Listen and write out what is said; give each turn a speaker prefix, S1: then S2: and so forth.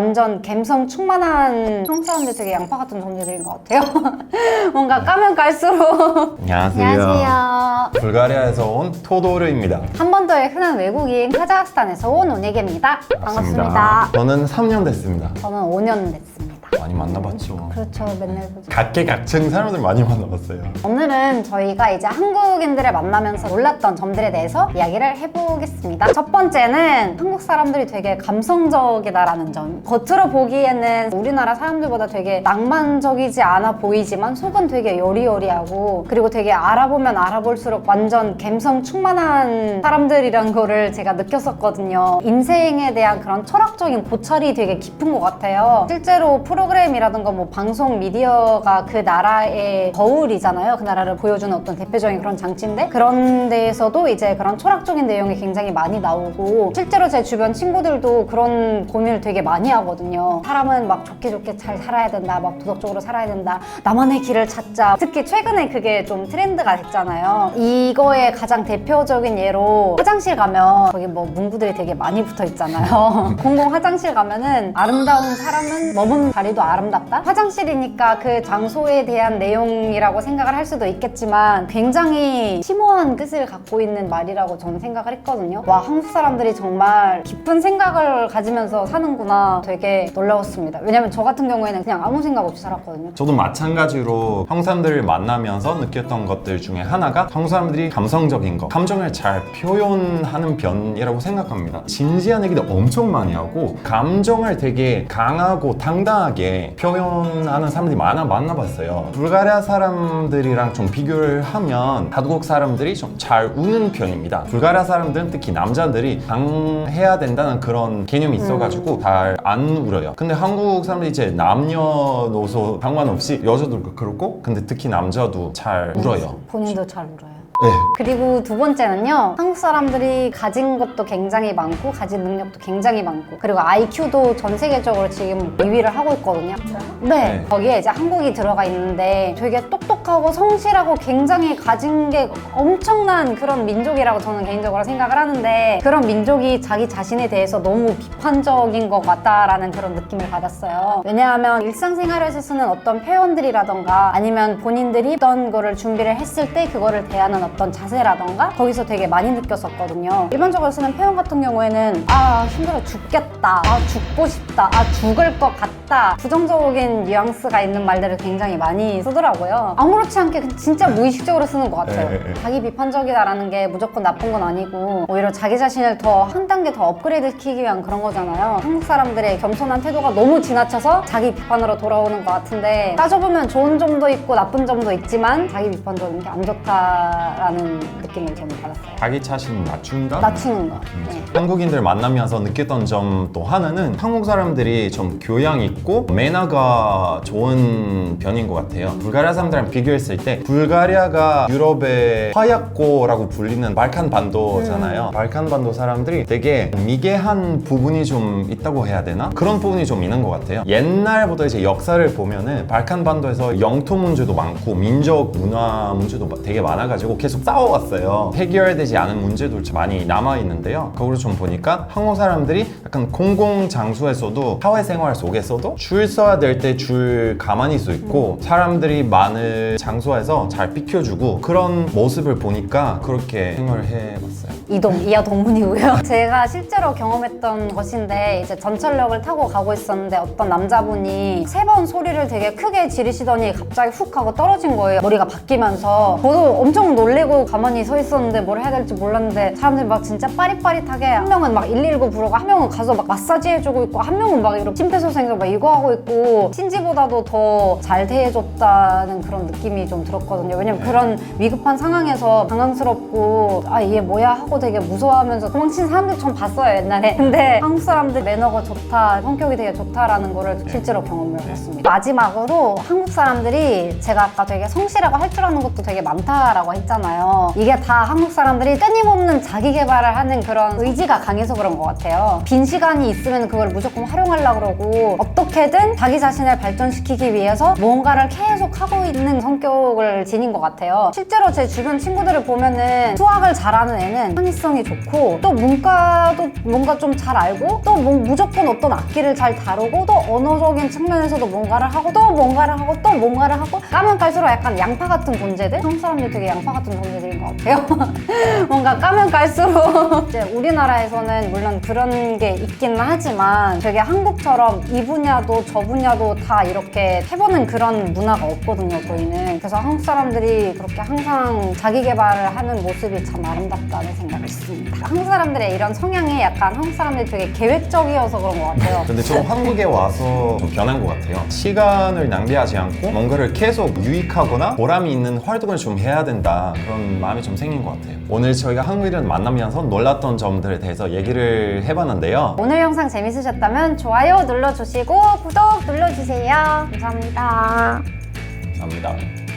S1: 완전 감성 충만한 사람들 되게 양파 같은 존재들인 것 같아요. 뭔가 까면 깔수록
S2: 안녕하세요.
S1: 안녕하세요.
S2: 불가리아에서 온 토도르입니다.
S1: 한 번 더의 흔한 외국인 카자흐스탄에서 온 오네게입니다. 반갑습니다.
S2: 저는 3년 됐습니다.
S1: 저는 5년 됐습니다.
S2: 많이 만나봤죠.
S1: 그렇죠, 맨날 보죠.
S2: 각계각층 사람들 많이 만나봤어요.
S1: 오늘은 저희가 이제 한국인들을 만나면서 놀랐던 점들에 대해서 이야기를 해보겠습니다. 첫 번째는 한국 사람들이 되게 감성적이다라는 점. 겉으로 보기에는 우리나라 사람들보다 되게 낭만적이지 않아 보이지만 속은 되게 여리여리하고 그리고 되게 알아보면 알아볼수록 완전 감성 충만한 사람들이란 거를 제가 느꼈었거든요. 인생에 대한 그런 철학적인 고찰이 되게 깊은 것 같아요. 실제로 프로 그램이라든가 뭐 방송 미디어가 그 나라의 거울이잖아요. 그 나라를 보여주는 어떤 대표적인 그런 장치인데 그런 데에서도 이제 그런 철학적인 내용이 굉장히 많이 나오고 실제로 제 주변 친구들도 그런 고민을 되게 많이 하거든요. 사람은 막 좋게 좋게 잘 살아야 된다. 막 도덕적으로 살아야 된다. 나만의 길을 찾자. 특히 최근에 그게 좀 트렌드가 됐잖아요. 이거의 가장 대표적인 예로 화장실 가면 거기 뭐 문구들이 되게 많이 붙어 있잖아요. 공공 화장실 가면은 아름다운 사람은 머문 자리 도 아름답다. 화장실이니까 그 장소에 대한 내용이라고 생각을 할 수도 있겠지만 굉장히 심오한 뜻을 갖고 있는 말이라고 저는 생각을 했거든요. 와 한국 사람들이 정말 깊은 생각을 가지면서 사는구나 되게 놀라웠습니다. 왜냐면 저 같은 경우에는 그냥 아무 생각 없이 살았거든요.
S2: 저도 마찬가지로 한국 사람들을 만나면서 느꼈던 것들 중에 하나가 한국 사람들이 감성적인 거, 감정을 잘 표현하는 편이라고 생각합니다. 진지한 얘기도 엄청 많이 하고 감정을 되게 강하고 당당하게 표현하는 사람들이 많아 만나봤어요. 불가리아 사람들이랑 좀 비교를 하면 한국 사람들이 좀 잘 우는 편입니다. 불가리아 사람들은 특히 남자들이 강해야 된다는 그런 개념이 있어가지고 잘안 울어요. 근데 한국 사람들이 이제 남녀노소 상관없이 여자도 그렇고 근데 특히 남자도 잘 울어요.
S1: 본인도 잘 울어요.
S2: 네.
S1: 그리고 두 번째는요. 한국 사람들이 가진 것도 굉장히 많고 가진 능력도 굉장히 많고 그리고 IQ도 전 세계적으로 지금 2위를 하고 있거든요. 네.
S2: 네.
S1: 거기에 이제 한국이 들어가 있는데 되게 똑똑하고 성실하고 굉장히 가진 게 엄청난 그런 민족이라고 저는 개인적으로 생각을 하는데 그런 민족이 자기 자신에 대해서 너무 비판적인 것 같다라는 그런 느낌을 받았어요. 왜냐하면 일상생활에서 쓰는 어떤 표현들이라던가 아니면 본인들이 어떤 거를 준비를 했을 때 그거를 대하는 어떤 자세라던가 거기서 되게 많이 느꼈었거든요. 일반적으로 쓰는 표현 같은 경우에는 아 힘들어 죽겠다, 아 죽고 싶다, 아 죽을 것 같 다 부정적인 뉘앙스가 있는 말들을 굉장히 많이 쓰더라고요. 아무렇지 않게 진짜 무의식적으로 쓰는 것 같아요.
S2: 네, 네, 네.
S1: 자기 비판적이다라는 게 무조건 나쁜 건 아니고 오히려 자기 자신을 더 한 단계 더 업그레이드 시키기 위한 그런 거잖아요. 한국 사람들의 겸손한 태도가 너무 지나쳐서 자기 비판으로 돌아오는 것 같은데 따져보면 좋은 점도 있고 나쁜 점도 있지만 자기 비판적인 게 안 좋다라는 느낌을 저는 받았어요.
S2: 자기 자신 낮춘다?
S1: 낮추는 거. 네.
S2: 한국인들 만나면서 느꼈던 점 또 하나는 한국 사람들이 좀 교양 있고 매너가 좋은 편인 것 같아요. 불가리아 사람들이랑 비교했을 때 불가리아가 유럽의 화약고라고 불리는 발칸 반도잖아요. 발칸 반도 사람들이 되게 미개한 부분이 좀 있다고 해야 되나? 그런 부분이 좀 있는 것 같아요. 옛날부터 이제 역사를 보면은 발칸 반도에서 영토 문제도 많고 민족 문화 문제도 되게 많아가지고 계속 싸워왔어요. 해결되지 않은 문제도 많이 남아 있는데요. 거기로 좀 보니까 한국 사람들이 약간 공공 장소에서도 사회생활 속에서도 줄 서야 될 때 줄 가만히 서 있고 사람들이 많은 장소에서 잘 비켜주고 그런 모습을 보니까 그렇게 생활을 해봤어요.
S1: 이동, 이하 동문이고요. 제가 실제로 경험했던 것인데 이제 전철역을 타고 가고 있었는데 어떤 남자분이 세 번 소리를 되게 크게 지르시더니 갑자기 훅 하고 떨어진 거예요. 머리가 바뀌면서 저도 엄청 놀래고 가만히 서 있었는데 뭘 해야 될지 몰랐는데 사람들이 막 진짜 빠릿빠릿하게 한 명은 막 119 부르고 한 명은 가서 막 마사지 해주고 있고 한 명은 막 이렇게 심폐소생술 막 이거 하고 있고 친지보다도 더 잘 대해줬다는 그런 느낌이 좀 들었거든요. 왜냐면 그런 위급한 상황에서 당황스럽고 아 이게 뭐야 하고 되게 무서워하면서 도망친 사람들 좀 봤어요 옛날에. 근데 한국 사람들 매너가 좋다, 성격이 되게 좋다라는 거를 실제로 경험을 했습니다. 마지막으로 한국 사람들이 제가 아까 되게 성실하고 할 줄 아는 것도 되게 많다라고 했잖아요. 이게 다 한국 사람들이 끊임없는 자기 개발을 하는 그런 의지가 강해서 그런 것 같아요. 빈 시간이 있으면 그걸 무조건 활용하려고 그러고 어떻게든 자기 자신을 발전시키기 위해서 뭔가를 계속 하고 있는 성격을 지닌 것 같아요. 실제로 제 주변 친구들을 보면은 수학을 잘하는 애는 창의성이 좋고 또 문과도 뭔가 좀 잘 알고 또 뭐 무조건 어떤 악기를 잘 다루고 또 언어적인 측면에서도 뭔가를 하고 또 뭔가를 하고 또 뭔가를 하고 까면 깔수록 약간 양파 같은 존재들? 한국 사람들 되게 양파 같은 존재들인 것 같아요. 뭔가 까면 깔수록. 이제 우리나라에서는 물론 그런 게 있기는 하지만 되게 한국처럼 이 분야도 저 분야도 다 이렇게 해보는 그런 문화가 없거든요 저희는. 그래서 한국 사람들이 그렇게 항상 자기 개발을 하는 모습이 참 아름답다는 생각 이 있습니다 한국 사람들의 이런 성향이 약간 한국 사람들이 되게 계획적이어서 그런 것 같아요
S2: 근데 좀 한국에 와서 좀 변한 것 같아요. 시간을 낭비하지 않고 뭔가를 계속 유익하거나 보람이 있는 활동을 좀 해야 된다. 그런 마음이 좀 생긴 것 같아요. 오늘 저희가 한국인을 만나면서 놀랐던 점들에 대해서 얘기를 해봤는데요.
S1: 오늘 영상 재밌으셨다면 좋아요 눌러주시고 구독 눌러주세요 감사합니다
S2: 감사합니다.